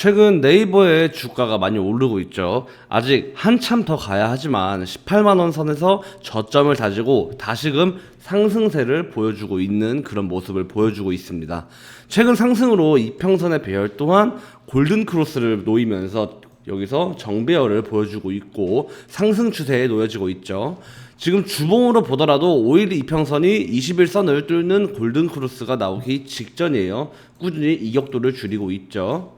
최근 네이버의 주가가 많이 오르고 있죠. 아직 한참 더 가야 하지만 18만원 선에서 저점을 다지고 다시금 상승세를 보여주고 있는 그런 모습을 보여주고 있습니다. 최근 상승으로 이평선의 배열 또한 골든 크로스를 놓이면서 여기서 정배열을 보여주고 있고 상승 추세에 놓여지고 있죠. 지금 주봉으로 보더라도 5일 이평선이 21선을 뚫는 골든 크로스가 나오기 직전이에요. 꾸준히 이격도를 줄이고 있죠.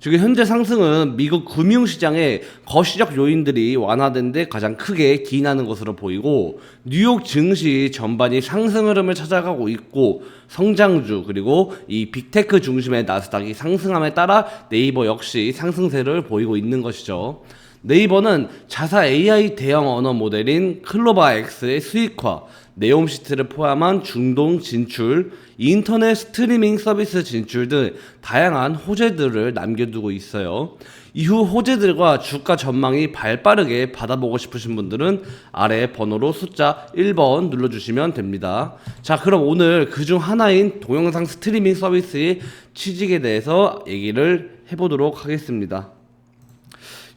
지금 현재 상승은 미국 금융시장의 거시적 요인들이 완화된 데 가장 크게 기인하는 것으로 보이고 뉴욕 증시 전반이 상승 흐름을 찾아가고 있고 성장주 그리고 이 빅테크 중심의 나스닥이 상승함에 따라 네이버 역시 상승세를 보이고 있는 것이죠. 네이버는 자사 AI 대형 언어 모델인 클로바 X의 수익화, 네옴시트를 포함한 중동 진출, 인터넷 스트리밍 서비스 진출 등 다양한 호재들을 남겨두고 있어요. 이후 호재들과 주가 전망이 발빠르게 받아보고 싶으신 분들은 아래 번호로 숫자 1번 눌러주시면 됩니다. 자, 그럼 오늘 그중 하나인 동영상 스트리밍 서비스의 취직에 대해서 얘기를 해보도록 하겠습니다.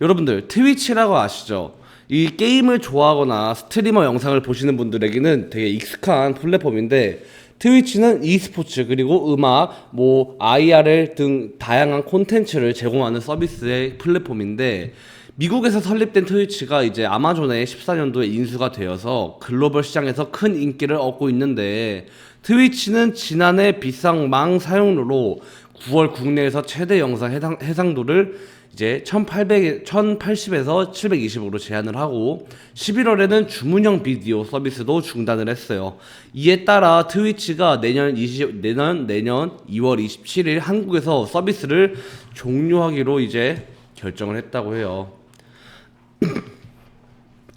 여러분들 트위치라고 아시죠? 이 게임을 좋아하거나 스트리머 영상을 보시는 분들에게는 되게 익숙한 플랫폼인데 트위치는 e스포츠 그리고 음악, 뭐 IRL 등 다양한 콘텐츠를 제공하는 서비스의 플랫폼인데 미국에서 설립된 트위치가 이제 아마존에 14년도에 인수가 되어서 글로벌 시장에서 큰 인기를 얻고 있는데 트위치는 지난해 비상망 사용료로 9월 국내에서 최대 영상 해상, 해상도를 이제 1800, 1080에서 720으로 제한을 하고 11월에는 주문형 비디오 서비스도 중단을 했어요. 이에 따라 트위치가 내년 20, 내년, 내년 2월 27일 한국에서 서비스를 종료하기로 이제 결정을 했다고 해요.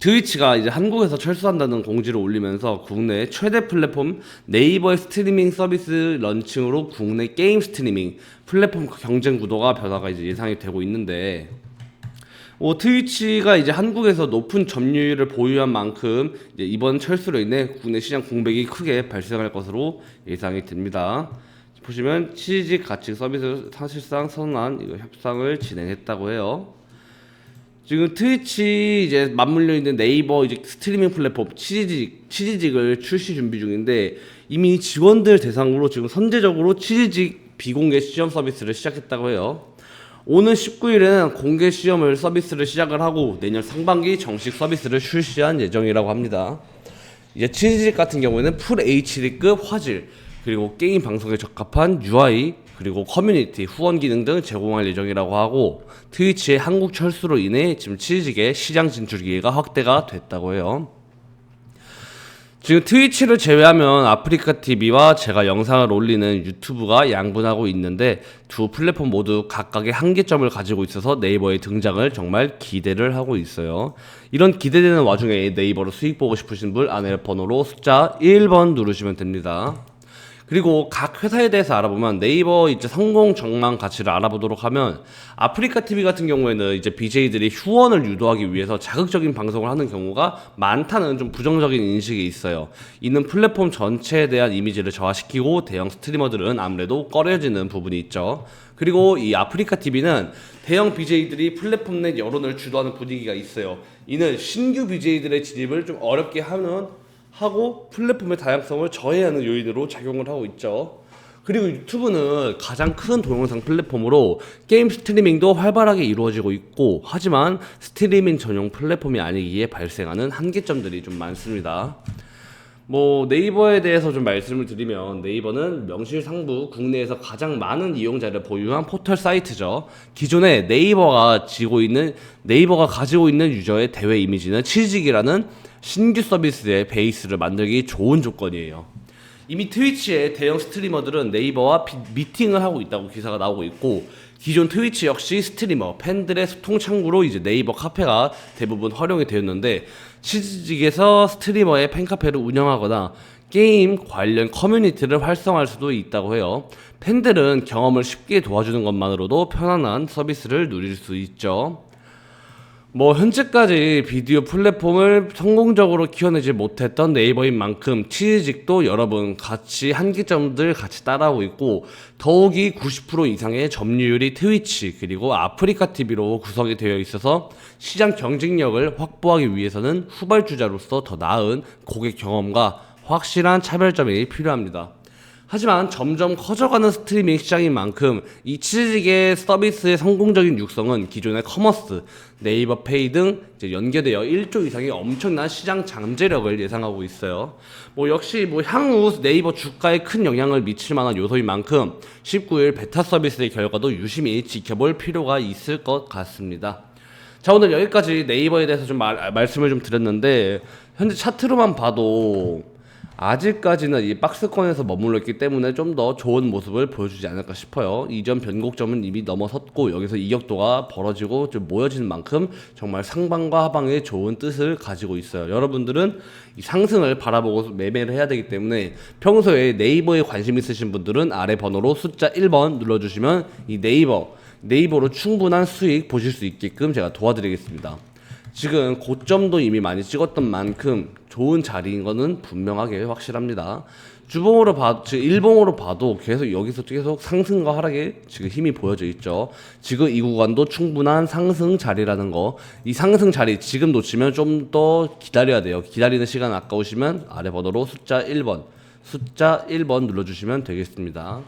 트위치가 이제 한국에서 철수한다는 공지를 올리면서 국내 최대 플랫폼 네이버의 스트리밍 서비스 런칭으로 국내 게임 스트리밍 플랫폼 경쟁 구도가 변화가 이제 예상이 되고 있는데 뭐 트위치가 이제 한국에서 높은 점유율을 보유한 만큼 이번 철수로 인해 국내 시장 공백이 크게 발생할 것으로 예상이 됩니다. 보시면 취직 가치 서비스 사실상 선언한 협상을 진행했다고 해요. 지금 트위치 이제 맞물려 있는 네이버 이제 스트리밍 플랫폼 치지직 치지직을 출시 준비 중인데 이미 직원들 대상으로 지금 선제적으로 치지직 비공개 시험 서비스를 시작했다고 해요. 오는 19일에는 공개 시험을 서비스를 시작을 하고 내년 상반기 정식 서비스를 출시한 예정이라고 합니다. 이제 치지직 같은 경우에는 풀 HD급 화질 그리고 게임 방송에 적합한 UI 그리고 커뮤니티 후원 기능 등 제공할 예정이라고 하고 트위치의 한국 철수로 인해 지금 치즈직의 시장 진출 기회가 확대가 됐다고 해요. 지금 트위치를 제외하면 아프리카 TV와 제가 영상을 올리는 유튜브가 양분하고 있는데 두 플랫폼 모두 각각의 한계점을 가지고 있어서 네이버의 등장을 정말 기대를 하고 있어요. 이런 기대되는 와중에 네이버로 수익 보고 싶으신 분 아래 번호로 숫자 1번 누르시면 됩니다. 그리고 각 회사에 대해서 알아보면 네이버 이제 성공 정망 가치를 알아보도록 하면 아프리카 TV 같은 경우에는 이제 BJ들이 후원을 유도하기 위해서 자극적인 방송을 하는 경우가 많다는 좀 부정적인 인식이 있어요. 이는 플랫폼 전체에 대한 이미지를 저하시키고 대형 스트리머들은 아무래도 꺼려지는 부분이 있죠. 그리고 이 아프리카 TV는 대형 BJ들이 플랫폼 내 여론을 주도하는 분위기가 있어요. 이는 신규 BJ들의 진입을 좀 어렵게 하는 하고 플랫폼의 다양성을 저해하는 요인으로 작용을 하고 있죠. 그리고 유튜브는 가장 큰 동영상 플랫폼으로 게임 스트리밍도 활발하게 이루어지고 있고 하지만 스트리밍 전용 플랫폼이 아니기에 발생하는 한계점들이 좀 많습니다. 뭐 네이버에 대해서 좀 말씀을 드리면 네이버는 명실상부 국내에서 가장 많은 이용자를 보유한 포털 사이트죠. 기존에 네이버가 지고 있는 네이버가 가지고 있는 유저의 대외 이미지는 치즈직이라는 신규 서비스의 베이스를 만들기 좋은 조건이에요. 이미 트위치의 대형 스트리머들은 네이버와 비, 미팅을 하고 있다고 기사가 나오고 있고 기존 트위치 역시 스트리머 팬들의 소통 창구로 이제 네이버 카페가 대부분 활용이 되었는데 치즈직에서 스트리머의 팬카페를 운영하거나 게임 관련 커뮤니티를 활성화할 수도 있다고 해요. 팬들은 경험을 쉽게 도와주는 것만으로도 편안한 서비스를 누릴 수 있죠. 뭐 현재까지 비디오 플랫폼을 성공적으로 키워내지 못했던 네이버인 만큼 치즈직도 여러분 같이 한계점들 같이 따라오고 있고 더욱이 90% 이상의 점유율이 트위치 그리고 아프리카 TV로 구성이 되어 있어서 시장 경쟁력을 확보하기 위해서는 후발주자로서 더 나은 고객 경험과 확실한 차별점이 필요합니다. 하지만 점점 커져가는 스트리밍 시장인 만큼 이 치즈직의 서비스의 성공적인 육성은 기존의 커머스, 네이버 페이 등 연계되어 1조 이상의 엄청난 시장 잠재력을 예상하고 있어요. 뭐 역시 뭐 향후 네이버 주가에 큰 영향을 미칠 만한 요소인 만큼 19일 베타 서비스의 결과도 유심히 지켜볼 필요가 있을 것 같습니다. 자 오늘 여기까지 네이버에 대해서 좀 말, 말씀을 좀 드렸는데 현재 차트로만 봐도 아직까지는 이 박스권에서 머물러 있기 때문에 좀 더 좋은 모습을 보여주지 않을까 싶어요. 이전 변곡점은 이미 넘어섰고 여기서 이격도가 벌어지고 좀 모여지는 만큼 정말 상방과 하방의 좋은 뜻을 가지고 있어요. 여러분들은 이 상승을 바라보고 매매를 해야 되기 때문에 평소에 네이버에 관심 있으신 분들은 아래 번호로 숫자 1번 눌러주시면 이 네이버 네이버로 충분한 수익 보실 수 있게끔 제가 도와드리겠습니다. 지금 고점도 이미 많이 찍었던 만큼 좋은 자리인 거는 분명하게 확실합니다. 주봉으로 봐, 즉 일봉으로 봐도 계속 여기서 계속 상승과 하락에 지금 힘이 보여져 있죠. 지금 이 구간도 충분한 상승 자리라는 거. 이 상승 자리 지금 놓치면 좀 더 기다려야 돼요. 기다리는 시간 아까우시면 아래 번호로 숫자 1번, 숫자 1번 눌러주시면 되겠습니다.